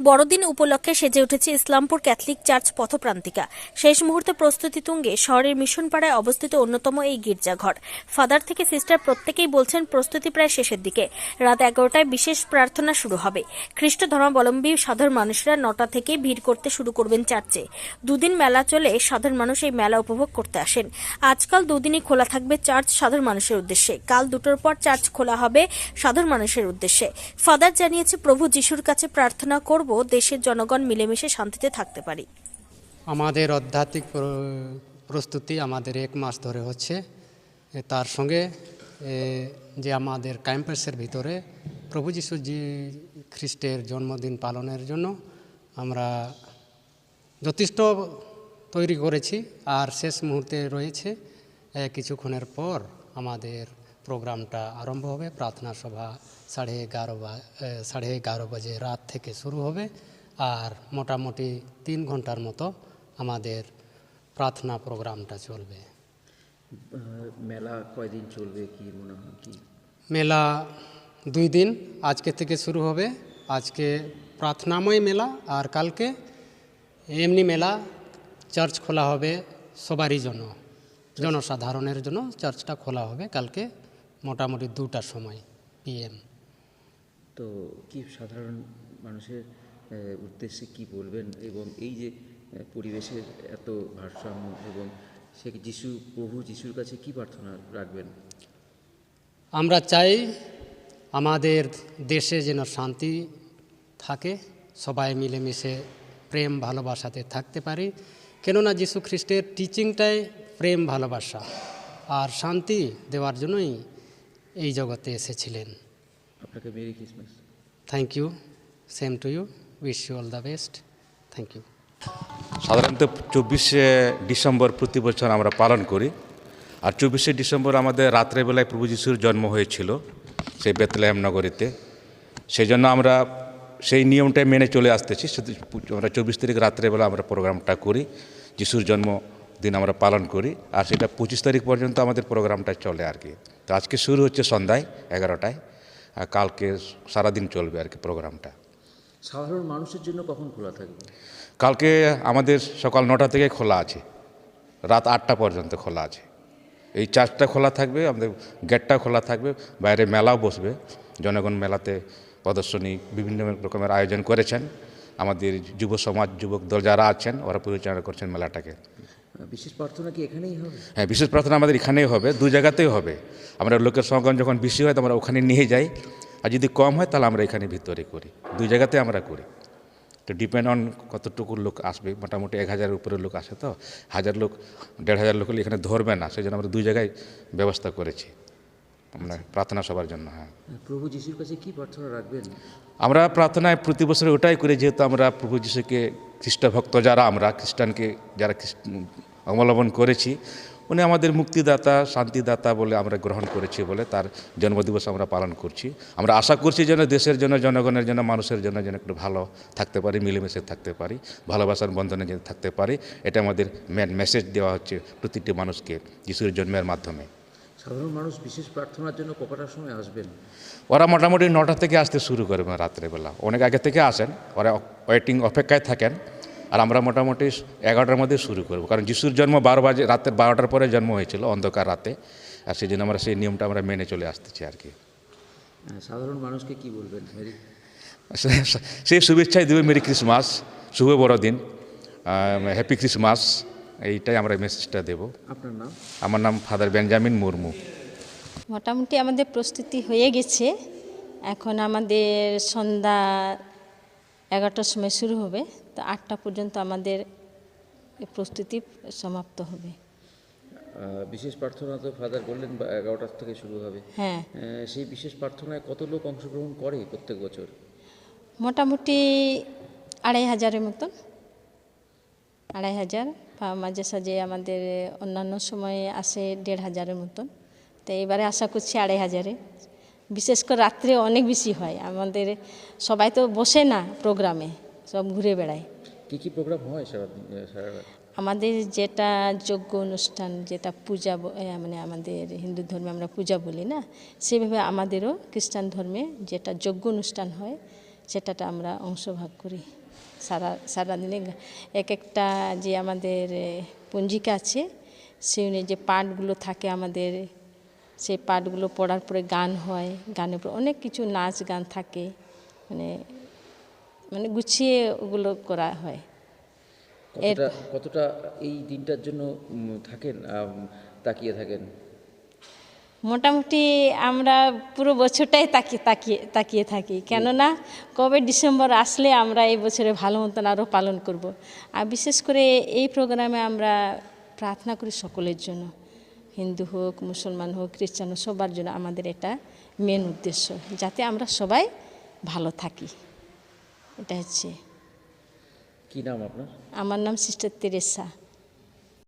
বড়দিন উপলক্ষে সেজে উঠেছে ইসলামপুর ক্যাথলিক চার্চ পথপ্রান্তিকা। শেষ মুহূর্তে প্রস্তুতি তুঙ্গে শহরের মিশনপাড়ায় অবস্থিত অন্যতম এই গির্জাঘর। ফাদার থেকে সিস্টার প্রত্যেকেই বলছেন, প্রস্তুতি প্রায় শেষের দিকে। রাত এগারোটায় বিশেষ প্রার্থনা শুরু হবে। খ্রিস্ট ধর্মাবলম্বী সাধারণ মানুষরা নটা থেকে ভিড় করতে শুরু করবেন চার্চে। দুদিন মেলা চলে সাধারণ মানুষ এই মেলা উপভোগ করতে আসেন। আজকাল দুদিনই খোলা থাকবে চার্চ সাধারণ মানুষের উদ্দেশ্যে। কাল দুটোর পর চার্চ খোলা হবে সাধারণ মানুষের উদ্দেশ্যে। ফাদার জানিয়েছে, প্রভু যিশুর কাছে প্রার্থনা করব দেশের জনগণ মিলেমিশে শান্তিতে থাকতে পারি। আমাদের আধ্যাত্মিক প্র- প্রস্তুতি আমাদের এক মাস ধরে হচ্ছে। তার সঙ্গে যে আমাদের ক্যাম্পাসের ভিতরে প্রভু যীশু জি খ্রিস্টের জন্মদিন পালনের জন্য আমরা যথেষ্ট তৈরি করেছি। আর শেষ মুহূর্তে রয়েছে কিছুক্ষণের পর আমাদের প্রোগ্রামটা আরম্ভ হবে। প্রার্থনা সভা সাড়ে এগারো বা সাড়ে এগারো বাজে রাত থেকে শুরু হবে। আর মোটামুটি তিন ঘণ্টার মতো আমাদের প্রার্থনা প্রোগ্রামটা চলবে। মেলা কয়দিন চলবে কি মনে হয় কি? মেলা দুই দিন আজকে থেকে শুরু হবে। আজকে প্রার্থনাময় মেলা আর কালকে এমনি মেলা চার্চ খোলা হবে সবারই জন্য জনসাধারণের জন্য চার্চটা খোলা হবে কালকে। মোটামুটি দুটার সময় পিএম তো কি সাধারণ মানুষের উদ্দেশ্যে কি বলবেন? এবং এই যে পরিবেশের এত ভারসাম্য এবং সে যিশু প্রভু যিশুর কাছে কি প্রার্থনা রাখবেন? আমরা চাই আমাদের দেশে যেন শান্তি থাকে সবাই মিলেমিশে প্রেম ভালোবাসাতে থাকতে পারি। কেননা যীশু খ্রিস্টের টিচিংটাই প্রেম ভালোবাসা আর শান্তি দেওয়ার জন্যই এই জগতে এসেছিলেন। আপনাকে merry Christmas. Thank you same to you wish you all the best thank you সাধারণত চব্বিশে ডিসেম্বর প্রতি বছর আমরা পালন করি। আর চব্বিশে ডিসেম্বর আমাদের রাত্রেবেলায় প্রভু যিশুর জন্ম হয়েছিল সেই বেতলেহেম নগরীতে। সেই জন্য আমরা সেই নিয়মটাই মেনে চলে আসতেছি। আমরা চব্বিশ তারিখ রাত্রেবেলা আমরা প্রোগ্রামটা করি। যিশুর জন্মদিন আমরা পালন করি আর সেটা পঁচিশ তারিখ পর্যন্ত আমাদের প্রোগ্রামটা চলে আর কি। তো আজকে শুরু হচ্ছে সন্ধ্যায় এগারোটায় আর কালকে সারাদিন চলবে আর কি প্রোগ্রামটা। সাধারণ মানুষের জন্য কখন খোলা থাকবে? কালকে আমাদের সকাল নটা থেকে খোলা আছে রাত আটটা পর্যন্ত খোলা আছে। এই চার্চটা খোলা থাকবে আমাদের গেটটা খোলা থাকবে বাইরে মেলাও বসবে। জনগণ মেলাতে প্রদর্শনী বিভিন্ন রকমের আয়োজন করেছেন। আমাদের যুব সমাজ যুবক দল যারা আছেন ওরা পরিচালনা করছেন মেলাটাকে। বিশেষ প্রার্থনা কি এখানেই হবে? হ্যাঁ বিশেষ প্রার্থনা আমাদের এখানেই হবে দু জায়গাতেই হবে। আমরা লোকের সমাগম যখন বেশি হয় তো আমরা ওখানে নিয়ে যাই। আর যদি কম হয় তাহলে আমরা এখানে ভিতরে করি। দুই জায়গাতে আমরা করি। তো ডিপেন্ড অন কতটুকু লোক আসবে মোটামুটি এক হাজারের উপরে লোক আসে তো। হাজার লোক দেড় হাজার লোক এখানে ধরবে না সেই জন্য আমরা দুই জায়গায় ব্যবস্থা করেছি। আমরা প্রার্থনা সবার জন্য হ্যাঁ। প্রভু যিশুর কাছে কি প্রার্থনা রাখবেন? আমরা প্রার্থনায় প্রতি বছর ওটাই করি যেহেতু আমরা প্রভু যিশুকে খ্রিস্ট ভক্ত যারা আমরা খ্রিস্টানকে যারা অবলম্বন করেছি উনি আমাদের মুক্তিদাতা শান্তিদাতা বলে আমরা গ্রহণ করেছি বলে তার জন্মদিবস আমরা পালন করছি। আমরা আশা করছি যেন দেশের জন্য জনগণের জন্য মানুষের জন্য যেন একটু ভালো থাকতে পারি মিলেমিশে থাকতে পারি ভালোবাসার বন্ধনে যেন থাকতে পারি। এটা আমাদের মেন মেসেজ দেওয়া হচ্ছে প্রতিটি মানুষকে যিশুর জন্মের মাধ্যমে। সাধারণ মানুষ বিশেষ প্রার্থনার জন্য কটার সময় আসবেন? ওরা মোটামুটি নটা থেকে আসতে শুরু করবে রাত্রেবেলা। অনেক আগে থেকে আসেন ওরা ওয়েটিং অপেক্ষায় থাকেন। আর আমরা মোটামুটি এগারোটার মধ্যে শুরু করব। কারণ যিশুর জন্ম বারো বাজে রাতের বারোটার পরে জন্ম হয়েছিল অন্ধকার রাতে। আর সেই জন্য আমরা সেই নিয়মটা আমরা মেনে চলে আসতেছি আর কি। সাধারণ মানুষকে কি বলবেন? সেই শুভেচ্ছাই দেবে মেরি ক্রিসমাস শুভ বড়দিন হ্যাপি ক্রিসমাস এইটাই আমরা মেসেজটা দেব। আপনার নাম? আমার নাম ফাদার বেঞ্জামিন মুর্মু মোটামুটি আমাদের প্রস্তুতি হয়ে গেছে। এখন আমাদের সন্ধ্যা এগারোটার সময় শুরু হবে। তো আটটা পর্যন্ত আমাদের প্রস্তুতি সমাপ্ত হবে। বিশেষ প্রার্থনা তো ফাদার বললেন এগারোটার থেকে শুরু হবে। হ্যাঁ। সেই বিশেষ প্রার্থনায় কত লোক অংশগ্রহণ করে প্রত্যেক বছর? মোটামুটি আড়াই হাজারের মতন। আড়াই হাজার বা মাঝে সাঝে আমাদের অন্যান্য সময়ে আসে দেড় হাজারের মতন। তো এবারে আশা করছি আড়াই হাজারে। বিশেষ করে রাত্রে অনেক বেশি হয়। আমাদের সবাই তো বসে না প্রোগ্রামে। সব ঘুরে বেড়ায় কি কি প্রোগ্রাম হয় আমাদের যেটা যোগ্য অনুষ্ঠান যেটা পূজা মানে আমাদের হিন্দু ধর্মে আমরা পূজা বলি না সেভাবে আমাদেরও খ্রিস্টান ধর্মে যেটা যোগ্য অনুষ্ঠান হয় সেটাটা আমরা অংশভাগ করি। সারা সারাদিনে এক একটা যে আমাদের পঞ্জিকা আছে সেই অনুযায়ী যে পাঠগুলো থাকে আমাদের সেই পাঠগুলো পড়ার পরে গান হয় গানের পর অনেক কিছু নাচ গান থাকে মানে মানে গুছিয়ে ওগুলো করা হয়। কতটা কতটা এই দিনটার জন্য থাকেন তাকিয়ে থাকেন? মোটামুটি আমরা পুরো বছরটাই তাকিয়ে তাকিয়ে তাকিয়ে থাকি। কেননা কবে ডিসেম্বর আসলে আমরা এই বছরে ভালো মতন আরও পালন করব। আর বিশেষ করে এই প্রোগ্রামে আমরা প্রার্থনা করি সকলের জন্য। হিন্দু হোক মুসলমান হোক খ্রিস্টান হোক সবার জন্য আমাদের এটা মেন উদ্দেশ্য যাতে আমরা সবাই ভালো থাকি। এটা হচ্ছে কি নাম আপনার? আমার নাম সিস্টার তেরেসা।